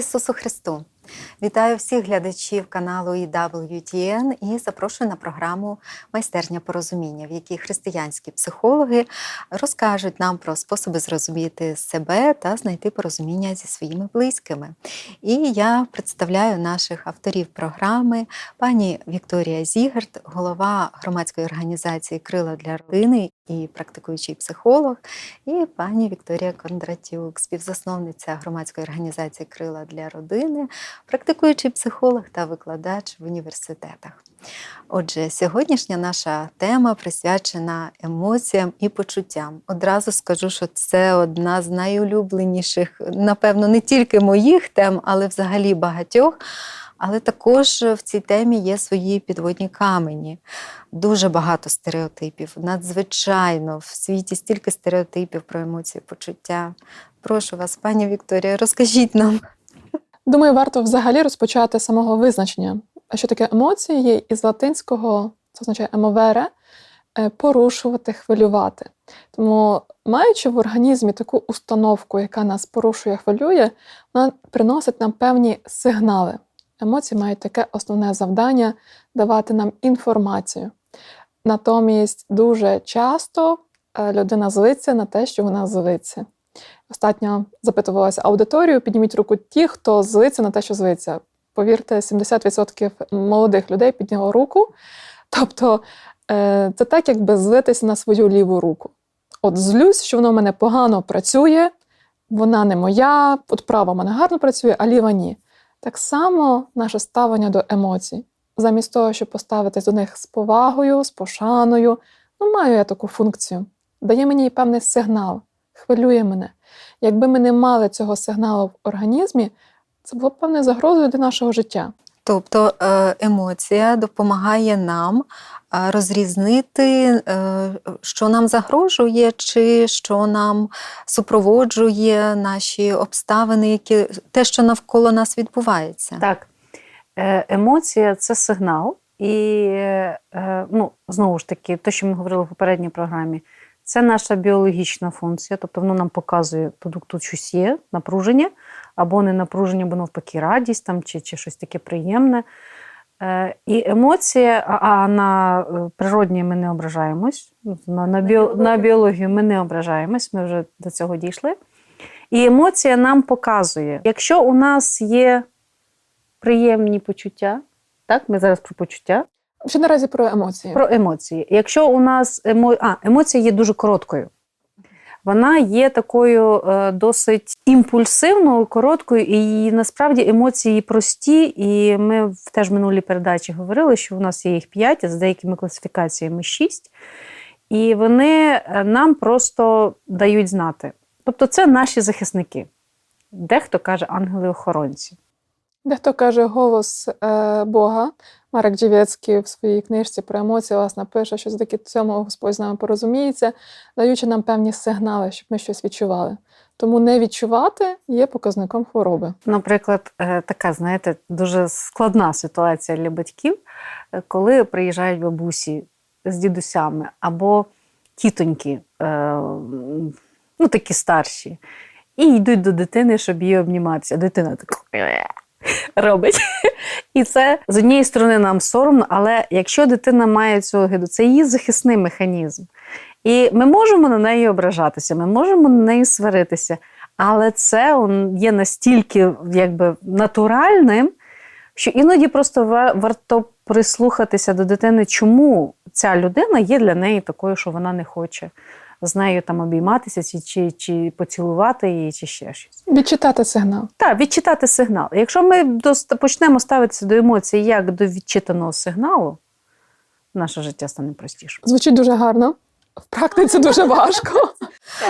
Ісусу Христу! Вітаю всіх глядачів каналу EWTN і запрошую на програму Майстерня порозуміння, в якій християнські психологи розкажуть нам про способи зрозуміти себе та знайти порозуміння зі своїми близькими. І я представляю наших авторів програми пані Вікторія Зігард, голова громадської організації Крила для родини і практикуючий психолог, і пані Вікторія Кондратюк, співзасновниця громадської організації Крила для родини, практикуючий психолог та викладач в університетах. Отже, сьогоднішня наша тема присвячена емоціям і почуттям. Одразу скажу, що це одна з найулюбленіших, напевно, не тільки моїх тем, але взагалі багатьох. Але також в цій темі є свої підводні камені. Дуже багато стереотипів. Надзвичайно в світі стільки стереотипів про емоції, почуття. Прошу вас, пані Вікторія, розкажіть нам. Думаю, варто взагалі розпочати з самого визначення. Що таке емоції є із латинського, це означає емовере, е, порушувати, хвилювати. Тому, маючи в організмі таку установку, яка нас порушує, хвилює, вона приносить нам певні сигнали. Емоції мають таке основне завдання давати нам інформацію. Натомість дуже часто е, людина злиться на те, що вона злиться. Остатньо запитувалася аудиторію, підніміть руку ті, хто злиться на те, що злиться. Повірте, 70% молодих людей підняло руку. Тобто е, це так, якби злитися на свою ліву руку. От злюсь, що воно в мене погано працює, вона не моя, от права в мене гарно працює, а ліва ні. Так само наше ставлення до емоцій. Замість того, щоб поставитись до них з повагою, з пошаною, ну маю я таку функцію. Дає мені певний сигнал, хвилює мене. Якби ми не мали цього сигналу в організмі, це було б певною загрозою для нашого життя. Тобто е, емоція допомагає нам е, розрізнити, е, що нам загрожує, чи що нам супроводжує наші обставини, які те, що навколо нас відбувається. Так, емоція це сигнал, і ну, знову ж таки, те, що ми говорили в попередній програмі, це наша біологічна функція, тобто воно нам показує, тут, тут щось є, напруження, або не напруження, або навпаки, радість там, чи, чи щось таке приємне. Е, І емоція, а, а на е, природні ми не ображаємось, на, на, біо, на біологію ми не ображаємось, ми вже до цього дійшли. І емоція нам показує, якщо у нас є приємні почуття, так, ми зараз про почуття, Ще наразі про емоції. про емоції. Якщо у нас емо... а, емоція є дуже короткою, вона є такою е, досить імпульсивною, короткою, і насправді емоції прості. І ми в теж минулій передачі говорили, що у нас є їх п'ять, а з деякими класифікаціями шість. І вони е, нам просто дають знати. Тобто, це наші захисники. Дехто каже ангели-охоронці. Дехто каже голос е, Бога. Марек Джівецький в своїй книжці про емоції власне пише, що завдяки цьому Господь з нами порозуміється, даючи нам певні сигнали, щоб ми щось відчували. Тому не відчувати є показником хвороби. Наприклад, е, така, знаєте, дуже складна ситуація для батьків, е, коли приїжджають бабусі з дідусями або тітоньки, е, ну такі старші, і йдуть до дитини, щоб її обніматися. Дитина така робить. І це з однієї сторони нам соромно, але якщо дитина має цю огиду, це її захисний механізм. І ми можемо на неї ображатися, ми можемо на неї сваритися, але це є настільки якби, натуральним, що іноді просто варто прислухатися до дитини, чому ця людина є для неї такою, що вона не хоче з нею там обійматися, чи, чи, чи поцілувати її, чи ще щось. Відчитати сигнал. Так, відчитати сигнал. Якщо ми почнемо ставитися до емоцій як до відчитаного сигналу, наше життя стане простішим. Звучить дуже гарно. В практиці дуже важко.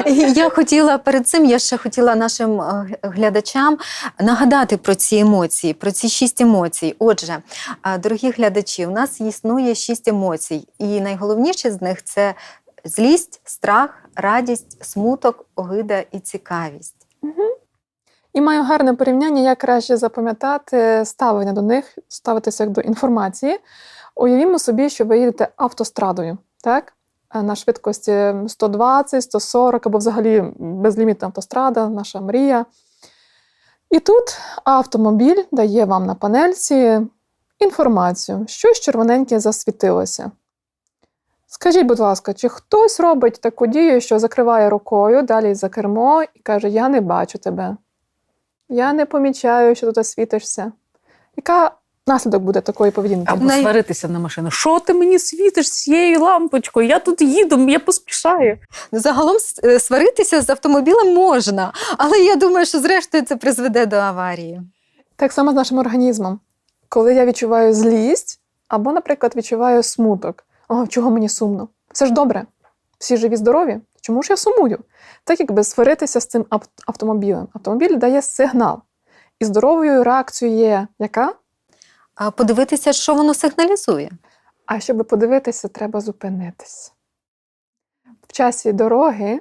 Я хотіла перед цим, я ще хотіла нашим е, глядачам нагадати про ці емоції, про ці шість емоцій. Отже, е, дорогі глядачі, у нас існує шість емоцій, і найголовніші з них це злість, страх, радість, смуток, огида і цікавість. І маю гарне порівняння, як краще запам'ятати ставлення до них, ставитися до інформації. Уявімо собі, що ви їдете автострадою, так? На швидкості 120, 140 або взагалі безлімітна автострада, наша мрія. І тут автомобіль дає вам на панельці інформацію, щось червоненьке засвітилося. Скажіть, будь ласка, чи хтось робить таку дію, що закриває рукою далі за кермо і каже: Я не бачу тебе, я не помічаю, що тут світишся. Яка наслідок буде такої поведінки? Або Най- сваритися на машину. Що ти мені світиш з цією лампочкою? Я тут їду, я поспішаю. Загалом е, сваритися з автомобілем можна, але я думаю, що зрештою це призведе до аварії. Так само з нашим організмом. Коли я відчуваю злість, або, наприклад, відчуваю смуток. О, чого мені сумно? Все ж добре. Всі живі, здорові. Чому ж я сумую? Так якби сваритися з цим автомобілем. Автомобіль дає сигнал. І здоровою реакцією є яка? А подивитися, що воно сигналізує. А щоб подивитися, треба зупинитись. В часі дороги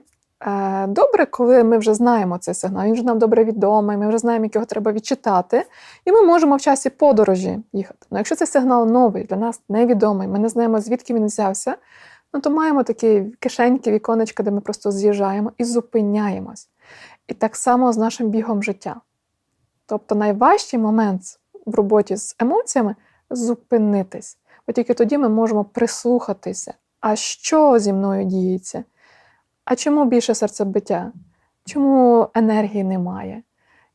добре, коли ми вже знаємо цей сигнал, він вже нам добре відомий, ми вже знаємо, як його треба відчитати, і ми можемо в часі подорожі їхати. Ну, якщо цей сигнал новий, для нас невідомий, ми не знаємо, звідки він взявся, ну, то маємо такі кишеньки, віконечка, де ми просто з'їжджаємо і зупиняємось. І так само з нашим бігом життя. Тобто найважчий момент в роботі з емоціями зупинитись. Бо тільки тоді ми можемо прислухатися. А що зі мною діється? А чому більше серцебиття? Чому енергії немає?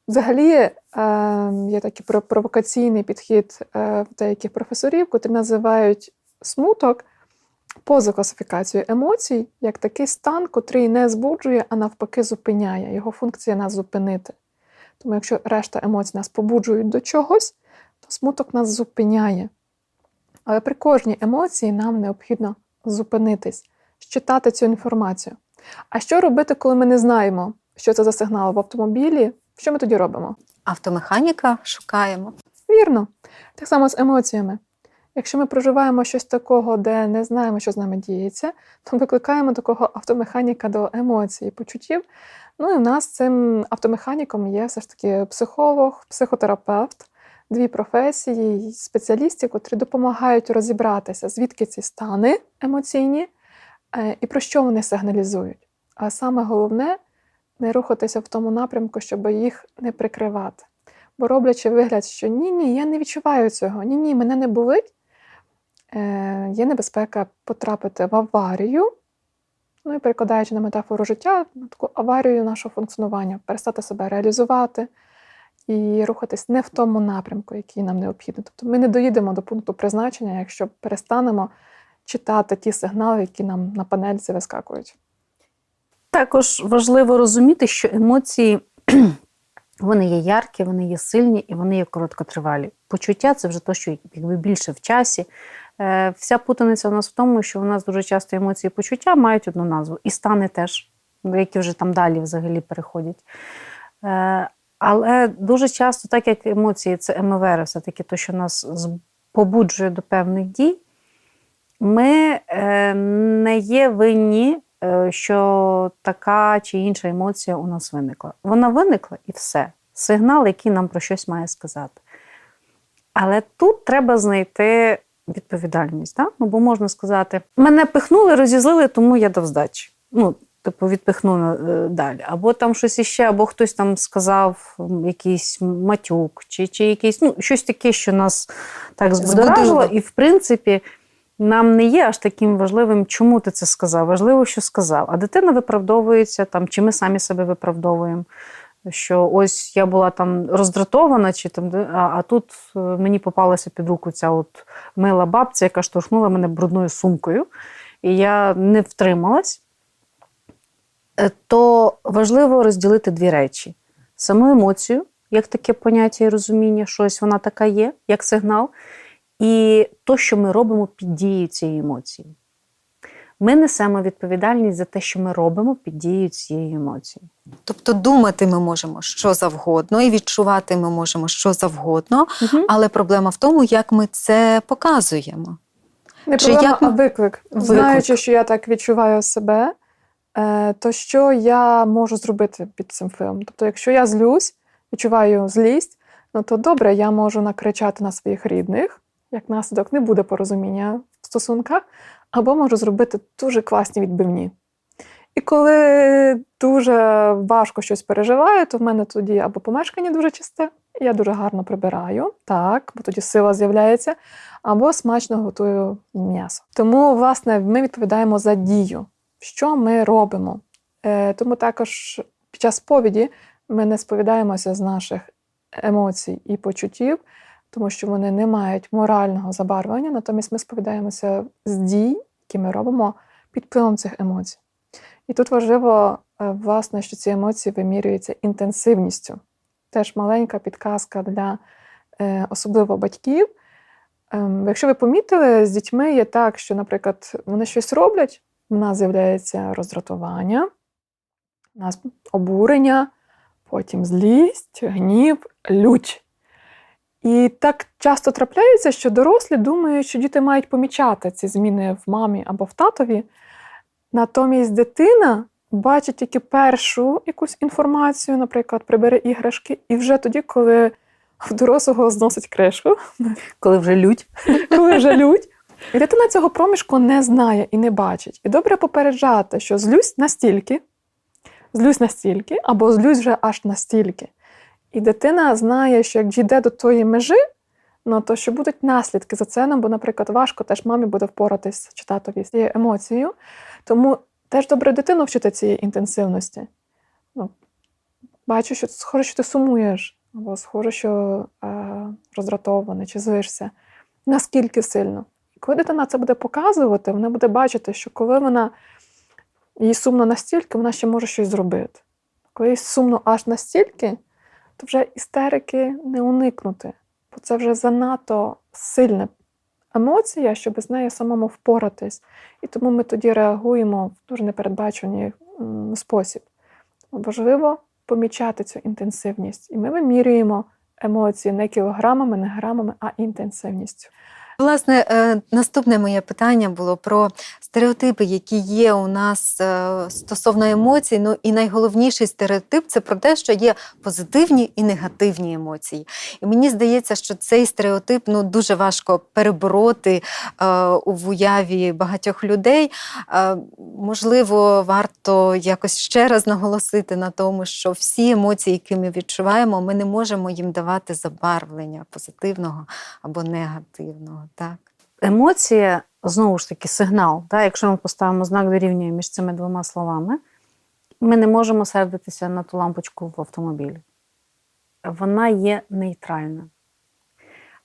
Взагалі е, є такий провокаційний підхід е, деяких професорів, котрі називають смуток поза класифікацією емоцій як такий стан, котрий не збуджує, а навпаки зупиняє. Його функція нас зупинити. Тому якщо решта емоцій нас побуджують до чогось, то смуток нас зупиняє. Але при кожній емоції нам необхідно зупинитись, щитати цю інформацію. А що робити, коли ми не знаємо, що це за сигнал в автомобілі? Що ми тоді робимо? Автомеханіка шукаємо. Вірно, так само з емоціями. Якщо ми проживаємо щось такого, де не знаємо, що з нами діється, то викликаємо такого автомеханіка до емоцій, почуттів. Ну і в нас цим автомеханіком є все ж таки психолог, психотерапевт, дві професії, спеціалістів, котрі допомагають розібратися, звідки ці стани емоційні і про що вони сигналізують. А саме головне не рухатися в тому напрямку, щоб їх не прикривати. Бо роблячи вигляд, що ні, ні, я не відчуваю цього, ні, ні, мене не болить, е, є небезпека потрапити в аварію, ну і перекладаючи на метафору життя, на таку аварію нашого функціонування, перестати себе реалізувати і рухатись не в тому напрямку, який нам необхідно. Тобто ми не доїдемо до пункту призначення, якщо перестанемо читати ті сигнали, які нам на панельці вискакують. Також важливо розуміти, що емоції вони є яркі, вони є сильні і вони є короткотривалі. Почуття це вже те, що якби більше в часі. Е, Вся путаниця у нас в тому, що у нас дуже часто емоції і почуття мають одну назву, і стани теж, які вже там далі взагалі переходять. Е, Але дуже часто, так як емоції це МВР, все-таки те, що нас побуджує до певних дій, ми е, не є винні, е, що така чи інша емоція у нас виникла. Вона виникла і все. Сигнал, який нам про щось має сказати. Але тут треба знайти відповідальність. Так? Ну, бо можна сказати, мене пихнули, розізлили, тому я дав здачі. Ну, типу, відпихну е, далі. Або там щось іще, або хтось там сказав якийсь матюк, чи, чи якийсь, ну, щось таке, що нас так збудоражило. І в принципі, нам не є аж таким важливим, чому ти це сказав. Важливо, що сказав. А дитина виправдовується там, чи ми самі себе виправдовуємо. Що ось я була там роздратована, чи там, а, а тут е, мені попалася під руку ця от мила бабця, яка штовхнула мене брудною сумкою, і я не втрималась. Е, То важливо розділити дві речі: саму емоцію, як таке поняття і розуміння, що ось вона така є, як сигнал, і то, що ми робимо під дією цієї емоції. Ми несемо відповідальність за те, що ми робимо під дією цієї емоції. Тобто думати ми можемо що завгодно, і відчувати ми можемо що завгодно, але проблема в тому, як ми це показуємо. Не Чи проблема, як ми- а виклик. Виклик. Знаючи, що я так відчуваю себе, е, то що я можу зробити під цим впливом? Тобто, якщо я злюсь, відчуваю злість, ну то добре, я можу накричати на своїх рідних, як наслідок не буде порозуміння в стосунках, або можу зробити дуже класні відбивні. І коли дуже важко щось переживаю, то в мене тоді або помешкання дуже чисте, я дуже гарно прибираю, так, бо тоді сила з'являється, або смачно готую м'ясо. Тому, власне, ми відповідаємо за дію, що ми робимо. Е, тому також під час сповіді ми не сповідаємося з наших емоцій і почуттів, тому що вони не мають морального забарвлення, натомість ми сповідаємося з дій, які ми робимо під впливом цих емоцій. І тут важливо, е, власне, що ці емоції вимірюються інтенсивністю. Теж маленька підказка для е, особливо батьків. Ем, Якщо ви помітили, з дітьми є так, що, наприклад, вони щось роблять, в нас з'являється роздратування, у нас обурення, потім злість, гнів, лють. І так часто трапляється, що дорослі думають, що діти мають помічати ці зміни в мамі або в татові. Натомість дитина бачить тільки першу якусь інформацію, наприклад, прибери іграшки, і вже тоді, коли в дорослого зносить кришку, Коли вже лють. коли вже лють, і дитина цього проміжку не знає і не бачить. І добре попереджати, що злюсь настільки, злюсь настільки, або злюсь вже аж настільки. І дитина знає, що як дійде до тої межі, ну то що будуть наслідки за це, ну, бо, наприклад, важко теж мамі буде впоратись чи татові з цією емоцією. Тому теж добре дитину вчити цієї інтенсивності. Ну, бачу, що схоже, що ти сумуєш, або схоже, що е, роздратований чи злишся. Наскільки сильно? Коли дитина це буде показувати, вона буде бачити, що коли вона їй сумно настільки, вона ще може щось зробити. Коли їй сумно аж настільки, то вже істерики не уникнути, бо це вже занадто сильна емоція, щоб з нею самому впоратись. І тому ми тоді реагуємо в дуже непередбачений спосіб. Важливо помічати цю інтенсивність. І ми вимірюємо емоції не кілограмами, не грамами, а інтенсивністю. Власне, е, наступне моє питання було про стереотипи, які є у нас е, стосовно емоцій. Ну і найголовніший стереотип це про те, що є позитивні і негативні емоції. І мені здається, що цей стереотип ну дуже важко перебороти е, в уяві багатьох людей. Можливо, варто якось ще раз наголосити на тому, що всі емоції, які ми відчуваємо, ми не можемо їм давати забарвлення позитивного або негативного. Так. Емоція, знову ж таки, сигнал. Так? Якщо ми поставимо знак дорівнює між цими двома словами, ми не можемо сердитися на ту лампочку в автомобілі. Вона є нейтральна.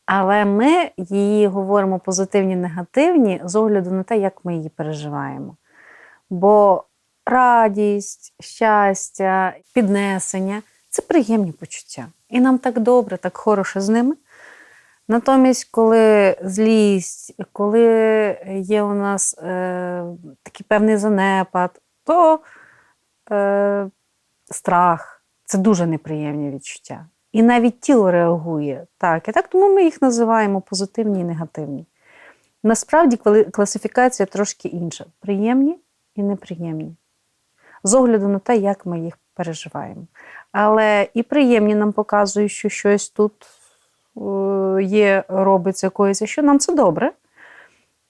Але ми її говоримо позитивні, негативні з огляду на те, як ми її переживаємо. Бо радість, щастя, піднесення це приємні почуття. І нам так добре, так хороше з ними. Натомість, коли злість, коли є у нас е, такий певний занепад, то е, страх це дуже неприємні відчуття. І навіть тіло реагує так і так, тому ми їх називаємо позитивні і негативні. Насправді класифікація трошки інша: приємні і неприємні. З огляду на те, як ми їх переживаємо. Але і приємні нам показують, що щось тут є, робиться коїться, що нам це добре.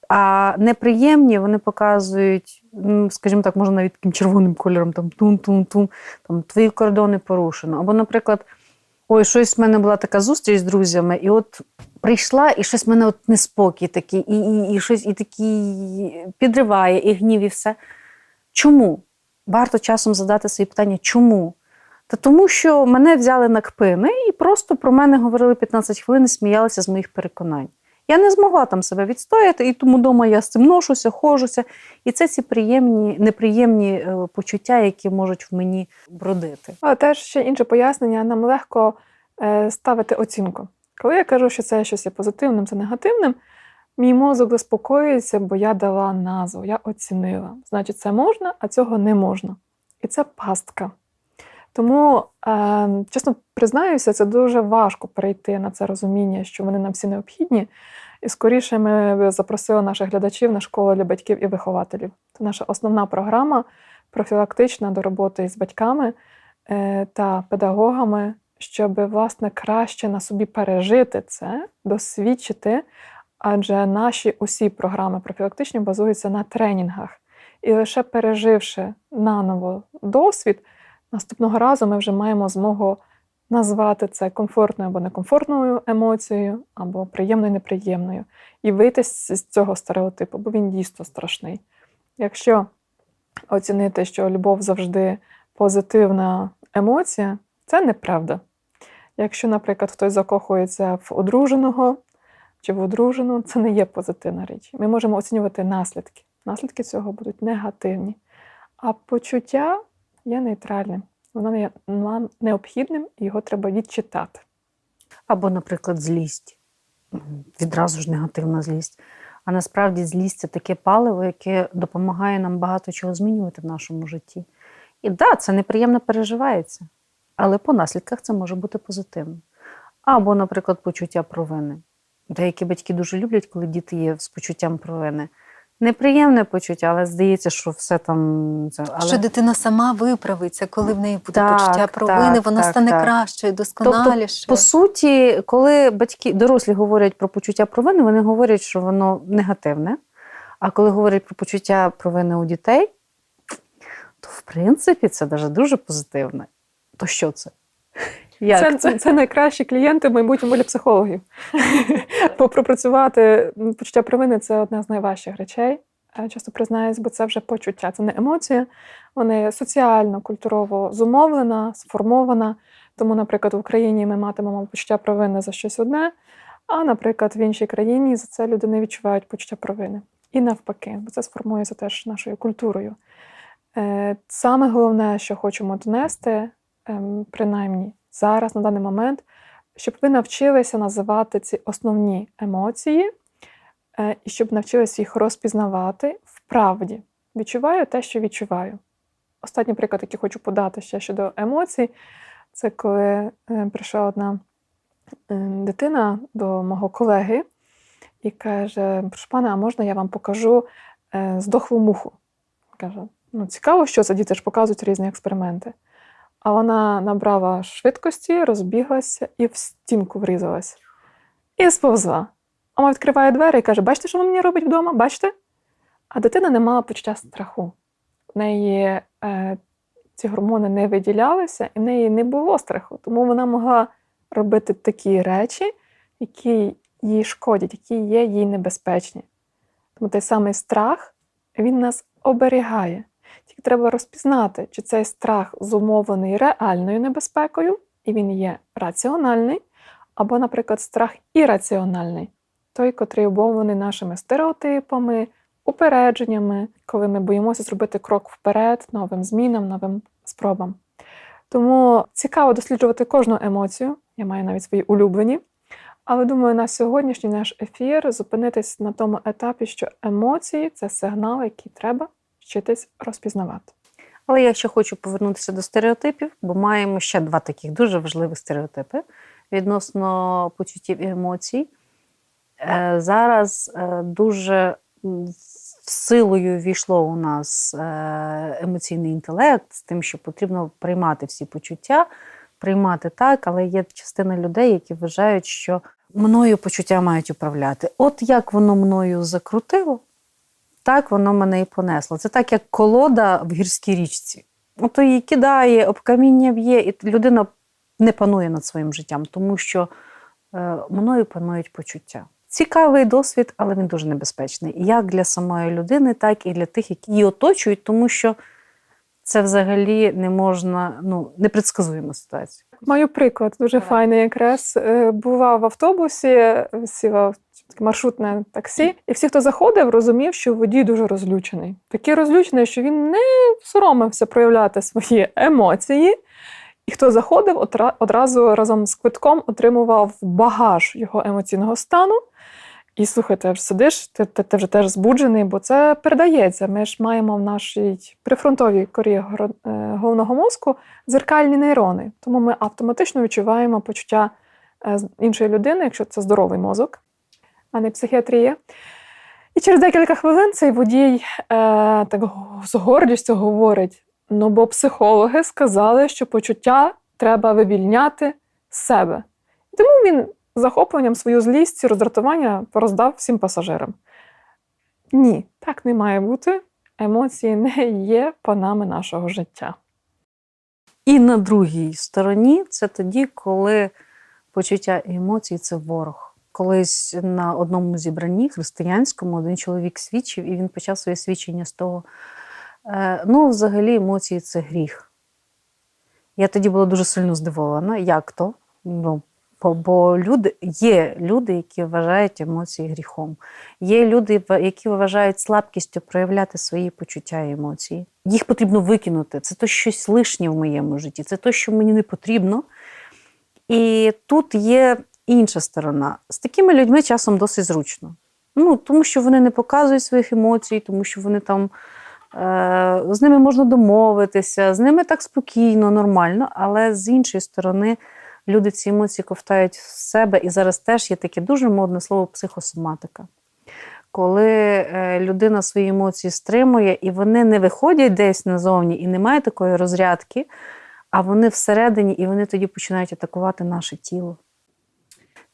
А неприємні вони показують, м, скажімо так, можна навіть таким червоним кольором, там тум-тум-тум, там твої кордони порушено. Або, наприклад, ой, щось в мене була така зустріч з друзями, і от прийшла, і щось в мене от неспокій такий, і, і, і щось і такий підриває, і гнів, і все. Чому? Варто часом задати собі питання, чому? Та тому, що мене взяли на кпини і просто про мене говорили 15 хвилин і сміялися з моїх переконань. Я не змогла там себе відстояти, і тому вдома я з цим ношуся, хожуся. І це ці приємні, неприємні е, почуття, які можуть в мені бродити. Але теж ще інше пояснення, нам легко е, ставити оцінку. Коли я кажу, що це щось є позитивним, це негативним, мій мозок заспокоюється, бо я дала назву, я оцінила. Значить, це можна, а цього не можна. І це пастка. Тому, е, чесно признаюся, це дуже важко перейти на це розуміння, що вони нам всі необхідні. І скоріше ми запросили наших глядачів на школу для батьків і вихователів. Це наша основна програма профілактична до роботи з батьками е, та педагогами, щоб власне краще на собі пережити це, досвідчити. Адже наші усі програми профілактичні базуються на тренінгах. І лише переживши наново досвід, наступного разу ми вже маємо змогу назвати це комфортною або некомфортною емоцією, або приємною неприємною, і вийти з цього стереотипу, бо він дійсно страшний. Якщо оцінити, що любов завжди позитивна емоція, це неправда. Якщо, наприклад, хтось закохується в одруженого чи в одружену, це не є позитивна річ. Ми можемо оцінювати наслідки. Наслідки цього будуть негативні. А почуття є нейтральним. Воно нам необхідним, і його треба відчитати. Або, наприклад, злість. Відразу ж негативна злість. А насправді злість це таке паливо, яке допомагає нам багато чого змінювати в нашому житті. І так, да, це неприємно переживається, але по наслідках це може бути позитивно. Або, наприклад, почуття провини. Деякі батьки дуже люблять, коли діти є з почуттям провини. Неприємне почуття, але здається, що все там. Але... Що дитина сама виправиться, коли в неї буде Так, почуття провини, так, вона так, стане так. кращою, досконалішою. По суті, коли батьки дорослі говорять про почуття провини, вони говорять, що воно негативне. А коли говорять про почуття провини у дітей, то в принципі це даже дуже позитивне. То що це? Як Це, це, це найкращі клієнти в майбутньому для психологів. Бо пропрацювати почуття провини це одна з найважчих речей. Е, Часто признаюсь, бо це вже почуття, це не емоція. Вона є соціально, культурово зумовлена, сформована. Тому, наприклад, в Україні ми матимемо почуття провини за щось одне, а, наприклад, в іншій країні за це люди не відчувають почуття провини. І навпаки, бо це сформується теж нашою культурою. Е, Саме головне, що хочемо донести, ем, принаймні зараз, на даний момент, щоб ви навчилися називати ці основні емоції, е, і щоб навчилися їх розпізнавати в правді. Відчуваю те, що відчуваю. Останній приклад, який хочу подати ще щодо емоцій, це коли е, прийшла одна е, дитина до мого колеги і каже: Прошу пане, а можна я вам покажу здохлу муху? Каже, ну цікаво, що це діти ж показують різні експерименти. А вона набрала швидкості, розбіглася і в стінку врізалась. І сповзла. А мама відкриває двері і каже: Бачите, що вона мені робить вдома? Бачите? А дитина не мала почуття страху. В неї е, ці гормони не виділялися, і в неї не було страху. Тому вона могла робити такі речі, які їй шкодять, які є їй небезпечні. Тому той самий страх він нас оберігає. Тільки треба розпізнати, чи цей страх зумовлений реальною небезпекою, і він є раціональний, або, наприклад, страх ірраціональний, той, котрий обумовлений нашими стереотипами, упередженнями, коли ми боїмося зробити крок вперед, новим змінам, новим спробам. Тому цікаво досліджувати кожну емоцію, я маю навіть свої улюблені. Але думаю, на сьогоднішній наш ефір зупинитись на тому етапі, що емоції це сигнал, який треба вчитись розпізнавати. Але я ще хочу повернутися до стереотипів, бо маємо ще два таких дуже важливих стереотипи відносно почуттів і емоцій. Е, Зараз е, дуже силою війшло у нас е, емоційний інтелект з тим, що потрібно приймати всі почуття, приймати так, але є частина людей, які вважають, що мною почуття мають управляти. От як воно мною закрутило, так воно мене і понесло. Це так, як колода в гірській річці. Ото її кидає, об каміння б'є, і людина не панує над своїм життям, тому що е, мною панують почуття. Цікавий досвід, але він дуже небезпечний. Як для самої людини, так і для тих, які її оточують, тому що це взагалі не можна, ну, непредсказуема ситуація. Маю приклад дуже Давай. файний якраз. Е, Була в автобусі, сіла в таке маршрутне таксі, і всі, хто заходив, розумів, що водій дуже розлючений. Такий розлючений, що він не соромився проявляти свої емоції. І хто заходив, одразу разом з квитком отримував багаж його емоційного стану. І слухайте, ж сидиш, ти, ти, ти вже теж збуджений, бо це передається. Ми ж маємо в нашій прифронтовій корі е, головного мозку дзеркальні нейрони. Тому ми автоматично відчуваємо почуття е, іншої людини, якщо це здоровий мозок, а не психіатрія. І через декілька хвилин цей водій е, так з гордістю говорить: ну, бо психологи сказали, що почуття треба вивільняти з себе. Тому він захопленням свою злість і роздратування роздав всім пасажирам. Ні, так не має бути. емоції не є панами нашого життя. І на другій стороні це тоді, коли почуття і емоції це ворог. Колись на одному зібранні християнському один чоловік свідчив, і він почав своє свідчення з того: е, ну, взагалі, емоції це гріх. Я тоді була дуже сильно здивована. Як то? Ну, бо, люди, є люди, які вважають емоції гріхом. Є люди, які вважають слабкістю проявляти свої почуття і емоції. Їх потрібно викинути. Це то щось лишнє в моєму житті, це то, що мені не потрібно. І тут є інша сторона. З такими людьми часом досить зручно. Ну, тому що вони не показують своїх емоцій, тому що вони там. Е, з ними можна домовитися, з ними так спокійно, нормально, але з іншої сторони, люди ці емоції ковтають в себе, і зараз теж є таке дуже модне слово психосоматика. Коли е, людина свої емоції стримує, і вони не виходять десь назовні, і немає такої розрядки, а вони всередині, і вони тоді починають атакувати наше тіло.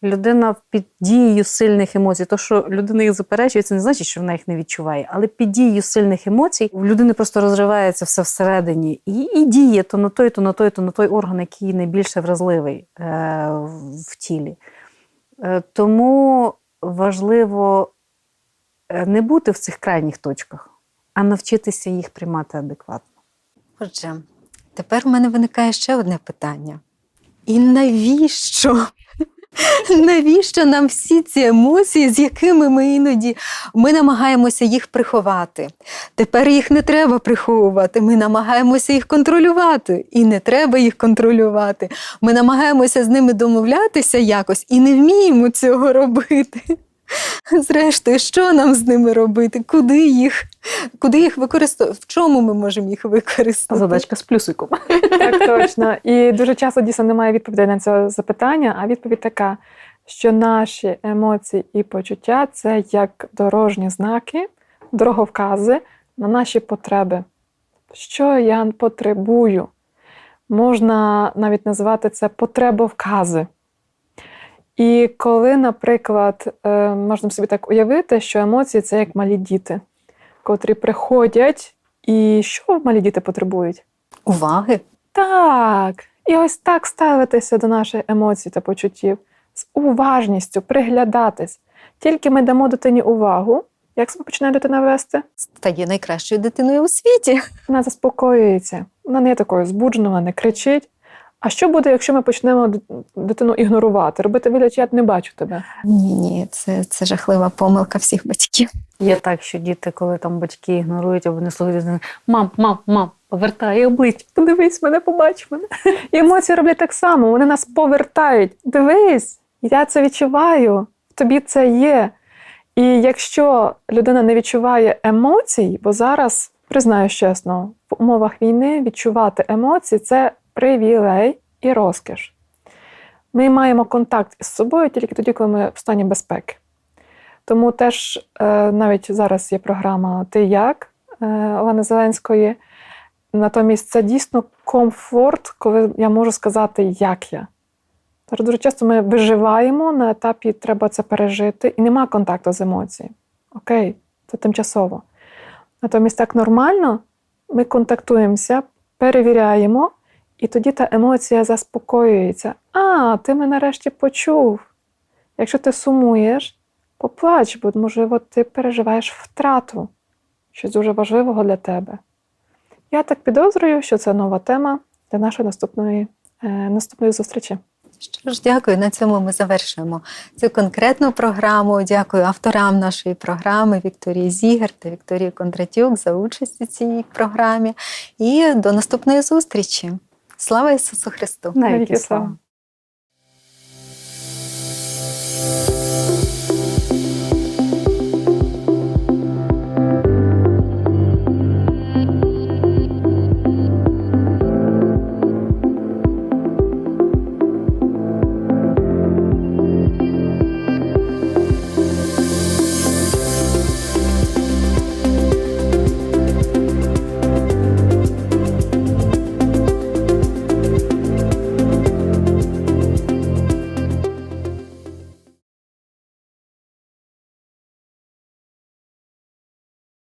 Людина під дією сильних емоцій, то, що людина їх заперечує, це не значить, що вона їх не відчуває. Але під дією сильних емоцій у людини просто розривається все всередині і, і діє то на той, то на той, то на той орган, який найбільше вразливий е, в тілі. Е, тому важливо е, не бути в цих крайніх точках, а навчитися їх приймати адекватно. Отже, тепер у мене виникає ще одне питання. І навіщо? Навіщо нам всі ці емоції, з якими ми іноді ми намагаємося їх приховати? Тепер їх не треба приховувати. Ми намагаємося їх контролювати, і не треба їх контролювати. Ми намагаємося з ними домовлятися якось і не вміємо цього робити. Зрештою, що нам з ними робити? Куди їх? Куди їх використовувати? В чому ми можемо їх використати? Задачка з плюсиком. Так точно. І дуже часто дійсно немає відповідей на це запитання, а відповідь така, що наші емоції і почуття це як дорожні знаки, дороговкази на наші потреби. Що я потребую? Можна навіть називати це потребовкази. І коли, наприклад, е, можна собі так уявити, що емоції це як малі діти, котрі приходять, і що малі діти потребують? Уваги. Так, і ось так ставитися до наших емоцій та почуттів з уважністю, приглядатись. Тільки ми дамо дитині увагу, як себе починає дитина вести, Стає найкращою дитиною у світі. вона заспокоюється, вона не є такою збудженою, не кричить. А що буде, якщо ми почнемо дитину ігнорувати, робити вигляд, я не бачу тебе? Ні, ні, це, це жахлива помилка всіх батьків. Є так, що діти, коли там батьки ігнорують або не слухають, мам, мам, мам, повертай обличчя. Подивись мене, побач мене. І емоції роблять так само, вони нас повертають. Дивись, я це відчуваю, в тобі це є. І якщо людина не відчуває емоцій, бо зараз, признаю чесно, в умовах війни відчувати емоції це привілей і розкіш. Ми маємо контакт із собою тільки тоді, коли ми в стані безпеки. Тому теж е, навіть зараз є програма Ти як е, Олени Зеленської. Натомість це дійсно комфорт, коли я можу сказати, як я. Тож дуже часто ми виживаємо на етапі треба це пережити, і нема контакту з емоцією. Окей, це тимчасово. Натомість так нормально, ми контактуємося, перевіряємо, і тоді та емоція заспокоюється. А, ти мене нарешті почув. Якщо ти сумуєш, поплач, бо можливо ти переживаєш втрату, щось дуже важливого для тебе. Я так підозрюю, що це нова тема для нашої наступної, е, наступної зустрічі. Що ж, дякую. На цьому ми завершуємо цю конкретну програму. Дякую авторам нашої програми Вікторії Зігер та Вікторії Кондратюк за участь у цій програмі. І до наступної зустрічі. Слава Ісусу Христу! Навіки слава.